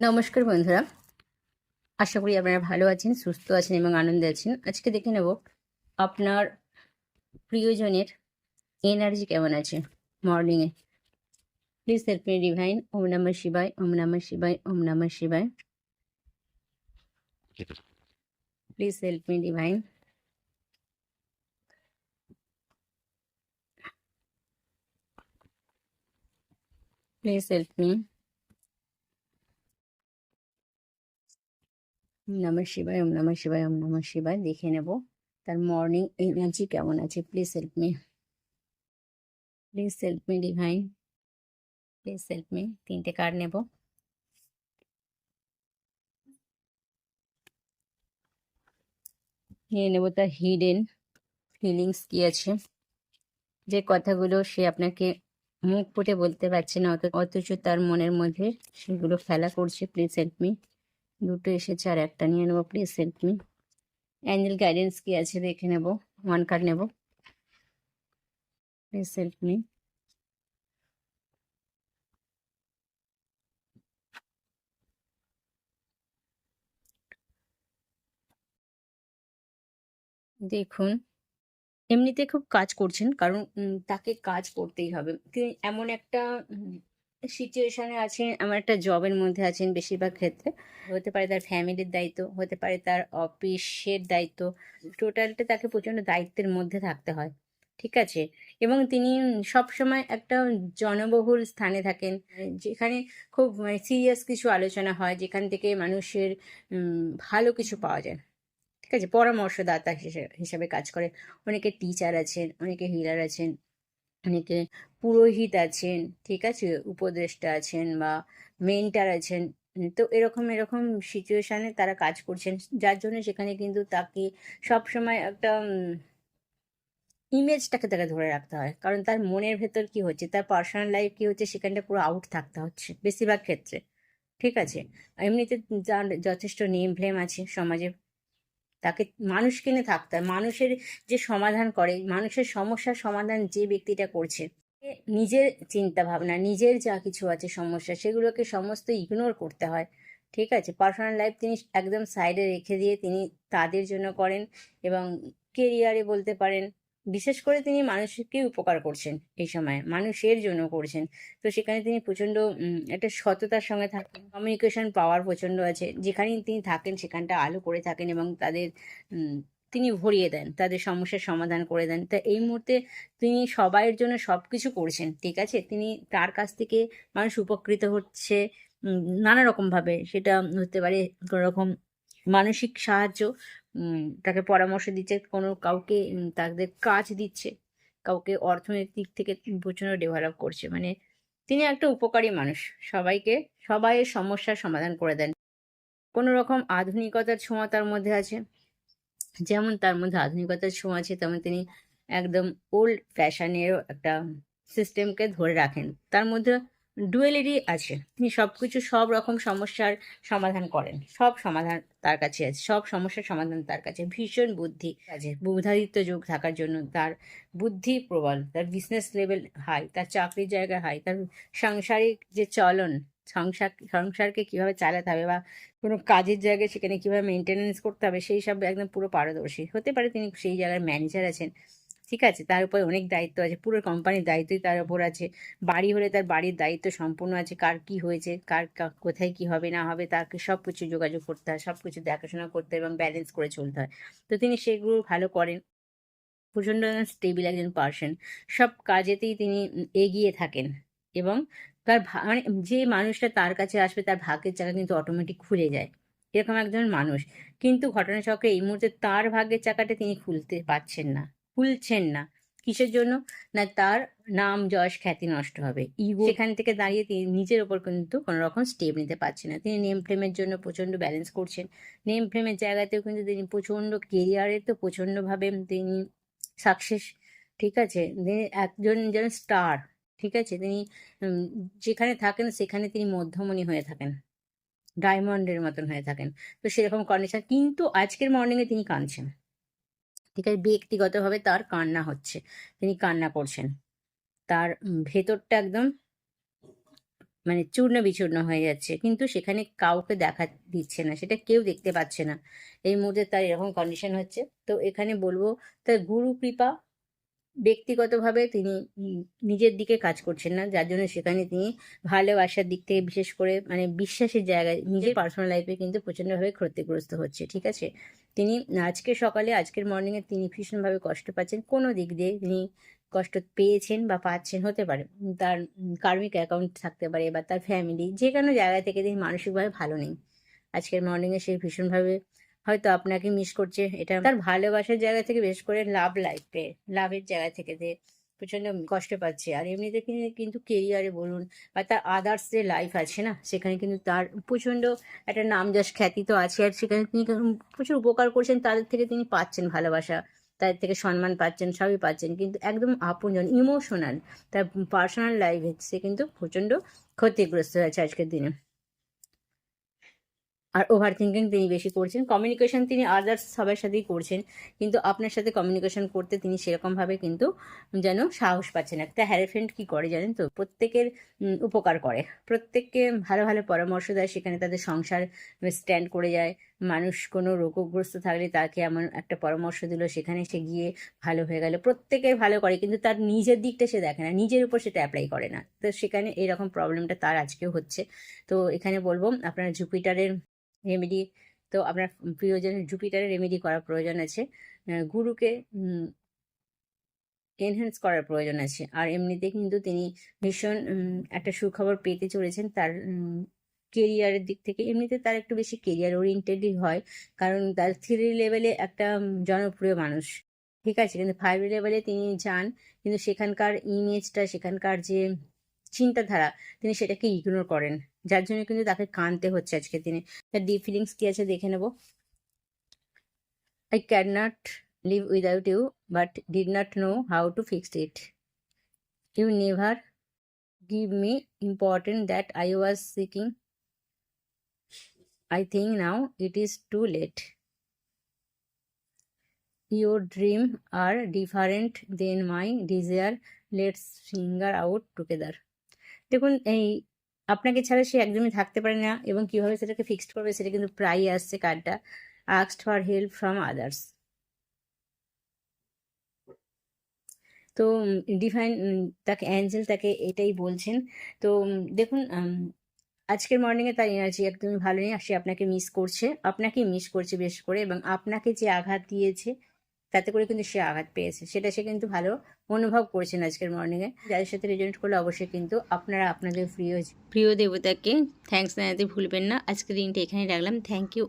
নমস্কার বন্ধুরা। আশা করি আপনারা ভালো আছেন, সুস্থ আছেন এবং আনন্দে আছেন। আজকে দেখে নেব আপনার প্রিয়জনের এনার্জি কেমন আছে মর্নিংয়ে প্লিজ হেল্প মি ডিভাইন ওম নমঃ শিবায় ওম নমঃ শিবায় ওম নমঃ শিবায় please help me divine please help me নমঃ শিবায়, ওম নমঃ শিবায়, ওম নমঃ শিবায়। দেখে নেব তার মর্নিং এনার্জি কেমন আছে। Please help me please help me divine please help me তিনটে কার্ড নেব। নিয়ে নেব তার হিডেন ফিলিংস কি আছে। যে কথাগুলো সে আপনাকে মুখ ফুটে বলতে পারছে না অথ- অথচ তার মনের মধ্যে সেগুলো খেলা করছে। প্লিজ হেল্প মি দুটো এসেছে আর একটা নিয়ে নেব please help me angel guidance কি আছে দেখে নেব ওয়ান কার্ড নেব। প্লিজ হেল্প মি দেখুন, এমনিতে খুব কাজ করছেন, কারণ তাকে কাজ করতেই হবে। এমন একটা সিচুয়েশনে আছেন আমার একটা জবের মধ্যে আছেন বেশিরভাগ ক্ষেত্রে। হতে পারে তার ফ্যামিলির দায়িত্ব, হতে পারে তার অফিসের দায়িত্ব। টোটালটা তাকে প্রচণ্ড দায়িত্বের মধ্যে থাকতে হয়, ঠিক আছে? এবং তিনি সব সময় একটা জনবহুল স্থানে থাকেন, যেখানে খুব সিরিয়াস কিছু আলোচনা হয়, যেখান থেকে মানুষের ভালো কিছু পাওয়া যায়। ঠিক আছে? পরামর্শদাতা হিসেবে, হিসাবে কাজ করে। অনেকে টিচার আছেন, অনেকে হিলার আছেন। অনেকে পুরোহিত আছেন, ঠিক আছে, উপদেষ্টা আছেন বা মেন্টার আছেন, তো এরকম এরকম সিচুয়েশনে তারা কাজ করছেন। যার জন্য সেখানে কিন্তু তাকে সব সময় একটা ইমেজটাকে তাকে ধরে রাখতে হয়। কারণ তার মনের ভেতর কি হচ্ছে, তার পার্সোনাল লাইফ কি হচ্ছে, সেখানটা পুরো আউট থাকতে হচ্ছে, বেশিরভাগ ক্ষেত্রে, ঠিক আছে? এমনিতে যথেষ্ট নেম ফ্লেম আছে সমাজে। তাকে মানুষ কিনে থাকতে হয়। মানুষের যে সমাধান করে, মানুষের সমস্যার সমাধান যে ব্যক্তিটা করছে নিজের চিন্তা ভাবনা নিজের যা কিছু আছে সমস্যা, সেগুলোকে সমস্ত ইগনোর করতে হয়। ঠিক আছে? পার্সোনাল লাইফ তিনি একদম সাইডে রেখে দিয়ে তিনি তাদের জন্য করেন এবং কেরিয়ারে বলতে পারেন বিশেষ করে তিনি মানুষকে উপকার করছেন এই সময়, মানুষের জন্য করছেন। তো সেখানে তিনি প্রচণ্ড একটা সততার সঙ্গে থাকেন কমিউনিকেশন পাওয়ার প্রচণ্ড আছে। যেখানেই তিনি থাকেন, সেখানটা আলো করে থাকেন এবং তাদের তিনি ভরিয়ে দেন, তাদের সমস্যার সমাধান করে দেন। তা এই মুহূর্তে তিনি সবাইয়ের জন্য সব কিছু করছেন, ঠিক আছে? তিনি তার কাছ থেকে মানুষ উপকৃত হচ্ছে নানা রকমভাবে। সেটা হতে পারে কোনো রকম মানসিক সাহায্য তাকে পরামর্শ দিচ্ছে, কোনো কাউকে তাদের কাজ দিচ্ছে, কাউকে অর্থনৈতিক দিক থেকে প্রচণ্ড ডেভেলপ করছে। মানে তিনি একটা উপকারী মানুষ, সবাইকে, সবাইয়ের সমস্যার সমাধান করে দেন। কোনো রকম আধুনিকতার ছোঁয়া তার মধ্যে আছে। যেমন তার মধ্যে আধুনিকতার ছোঁয়া আছে, তেমন তিনি একদম ওল্ড ফ্যাশনেরও একটা সিস্টেমকে ধরে রাখেন। তার মধ্যে ডুয়েলিটি আছে। তিনি সব কিছু সব রকম সমস্যার সমাধান করেন। সব সমাধান তার কাছে আছে। সব সমস্যার সমাধান তার কাছে ভীষণ বুদ্ধি আছে। বুধাদিত্য যোগ থাকার জন্য তার বুদ্ধি প্রবল, তার বিজনেস লেভেল হাই তার চাকরির জায়গা হাই তার সাংসারিক যে চলন, সংসার, সংসারকে কীভাবে চালাতে হবে বা কোনো কাজের জায়গায় সেখানে কীভাবে মেনটেনেন্স করতে হবে, সেই সব একদম পুরো পারদর্শী। হতে পারে তিনি সেই জায়গার ম্যানেজার আছেন ঠিক আছে? তার উপরে অনেক দায়িত্ব আছে। পুরো কোম্পানির দায়িত্বই তার উপর আছে। বাড়ি হলে তার বাড়ির দায়িত্ব সম্পূর্ণ আছে। কার কি হয়েছে? কার কোথায় কি হবে, না হবে, তাকে সব কিছু যোগাযোগ করতে হয়। সব কিছু দেখাশোনা করতে হয় এবং ব্যালেন্স করে চলতে হয়। তো তিনি সেগুলো ভালো করেন। প্রচণ্ড স্টেবিল একজন পার্সন সব কাজেতেই তিনি এগিয়ে থাকেন এবং তার মানে যে মানুষটা তার কাছে আসবে, তার ভাগ্যের চাকা কিন্তু অটোমেটিক খুলে যায়। এরকম একজন মানুষ। কিন্তু ঘটনাচক্রে এই মুহূর্তে তার ভাগ্যের চাকাটা তিনি খুলতে পারছেন না। খুলছেন না। কিসের জন্য? না তার নাম যশ খ্যাতি নষ্ট হবে। ইগো সেখান থেকে দাঁড়িয়ে তিনি নিজের ওপর কিন্তু কোনো রকম স্টেপ নিতে পারছেন না। তিনি নেম ফ্লেমের জন্য প্রচণ্ড ব্যালেন্স করছেন। নেম ফ্লেমের জায়গাতেও কিন্তু তিনি প্রচণ্ড কেরিয়ারে তো প্রচণ্ডভাবে তিনি সাকসেস ঠিক আছে? তিনি একজন যেন স্টার ঠিক আছে? তিনি যেখানে থাকেন সেখানে তিনি মধ্যমণি হয়ে থাকেন। ডায়মন্ডের মতন হয়ে থাকেন। তো সেরকম কন্ডিশন কিন্তু আজকের মর্নিংয়ে তিনি কাঁদছেন। ঠিক আছে ব্যক্তিগতভাবে তার কান্না হচ্ছে। তিনি কান্না করছেন। তার ভেতরটা একদম মানে চূর্ণ বিচূর্ণ হয়ে যাচ্ছে। কিন্তু সেখানে কাউকে দেখা দিচ্ছে না, সেটা কেউ দেখতে পাচ্ছে না। এই মুহূর্তে তার এরকম কন্ডিশন হচ্ছে। তো এখানে বলব, তার গুরু কৃপা ব্যক্তিগতভাবে তিনি নিজের দিকে কাজ করছেন না। যার জন্য সেখানে তিনি ভালোবাসার দিক থেকে বিশেষ করে মানে বিশ্বাসের জায়গায় নিজের পার্সোনাল লাইফে কিন্তু প্রচণ্ডভাবে ক্ষতিগ্রস্ত হচ্ছে, ঠিক আছে? তিনি আজকে সকালে, আজকের মর্নিংয়ে তিনি ভীষণভাবে কষ্ট পাচ্ছেন। কোনো দিক দিয়ে তিনি কষ্ট পেয়েছেন বা পাচ্ছেন হতে পারে। তার কার্মিক অ্যাকাউন্ট থাকতে পারে বা তার ফ্যামিলি যে কোনো জায়গা থেকে তিনি মানসিকভাবে ভালো নেই। আজকের মর্নিংয়ে সে ভীষণভাবে হয়তো আপনাকে মিস করছে। এটা তার ভালোবাসার জায়গা থেকে বেশ করে লাভ লাইফে লাভের জায়গা থেকে যে প্রচণ্ড কষ্ট পাচ্ছে। আর এমনিতে কিন্তু কেরিয়ারে বলুন বা তার আদার্স যে লাইফ আছে না? সেখানে কিন্তু তার প্রচণ্ড একটা নাম যশ খ্যাতি তো আছে। আর সেখানে তিনি প্রচুর উপকার করছেন। তাদের থেকে তিনি পাচ্ছেন ভালোবাসা। তাদের থেকে সম্মান পাচ্ছেন, সবই পাচ্ছেন। কিন্তু একদম আপনজন ইমোশনাল তার পার্সোনাল লাইফে সে কিন্তু প্রচণ্ড ক্ষতিগ্রস্ত হয়েছে আজকের দিনে। আর ওভার থিঙ্কিং তিনি বেশি করছেন। কমিউনিকেশন তিনি আদার্স সবার সাথেই করছেন, কিন্তু আপনার সাথে কমিউনিকেশন করতে তিনি সেরকমভাবে কিন্তু যেন সাহস পাচ্ছেন একটা হ্যারেফ্রেন্ড কী করে জানেন তো? প্রত্যেকের উপকার করে। প্রত্যেককে ভালো ভালো পরামর্শ দেয়, সেখানে তাদের সংসার স্ট্যান্ড করে যায়। মানুষ কোনো রোগগ্রস্ত থাকলে তাকে এমন একটা পরামর্শ দিল, সেখানে সে গিয়ে ভালো হয়ে গেল। প্রত্যেকের ভালো করে, কিন্তু তার নিজের দিকটা সে দেখে না, নিজের উপর সেটা অ্যাপ্লাই করে না। তো সেখানে এরকম প্রবলেমটা তার আজকেও হচ্ছে। তো এখানে বলব, আপনার জুপিটারের রেমেডি তো আপনার প্রিয়জনের জুপিটারের রেমেডি করার প্রয়োজন আছে। গুরুকে এনহ্যান্স করার প্রয়োজন আছে। আর এমনিতে কিন্তু তিনি ভীষণ একটা সুখবর পেতে চলেছেন তার কেরিয়ারের দিক থেকে। এমনিতে তার একটু বেশি কেরিয়ার ওরিয়েন্টেডই হয়, কারণ তার থ্রি লেভেলে একটা জনপ্রিয় মানুষ। ঠিক আছে, কিন্তু ফাইভ লেভেলে তিনি যান, কিন্তু সেখানকার ইমেজটা সেখানকার যে চিন্তাধারা, তিনি সেটাকে ইগনোর করেন। যার জন্য কিন্তু তাকে কানতে হচ্ছে আজকে দিনে তার ডিপ ফিলিংস কি আছে দেখে নেব I can not live without you but did not know how to fix it you never give me important that I was seeking I think now it is too late. Your dream are different than my desire. Let's finger out together. দেখুন, এই আপনাকে ছাড়া সে একদমই থাকতে পারে না এবং কীভাবে সেটাকে ফিক্সড করবে সেটা কিন্তু প্রায়ই আসছে কার্ডটা asked for help from others তো ডিভাইন তাকে অ্যাঞ্জেল তাকে এটাই বলছেন। তো দেখুন আজকের মর্নিংয়ে তার এনার্জি একদমই ভালো নেই সে আপনাকে মিস করছে। আপনাকে মিস করছে বেশ করে এবং আপনাকে যে আঘাত দিয়েছে তাতে করে কিন্তু সে আঘাত পেয়েছে। সেটা সে কিন্তু ভালো অনুভব করছেন আজকের মর্নিংয়ে যাদের সাথে রেজনেট করলে অবশ্যই কিন্তু আপনারা আপনাদের প্রিয় প্রিয় দেবতাকে থ্যাংকস জানাতে ভুলবেন না। আজকের দিনটা এখানে রাখলাম। Thank you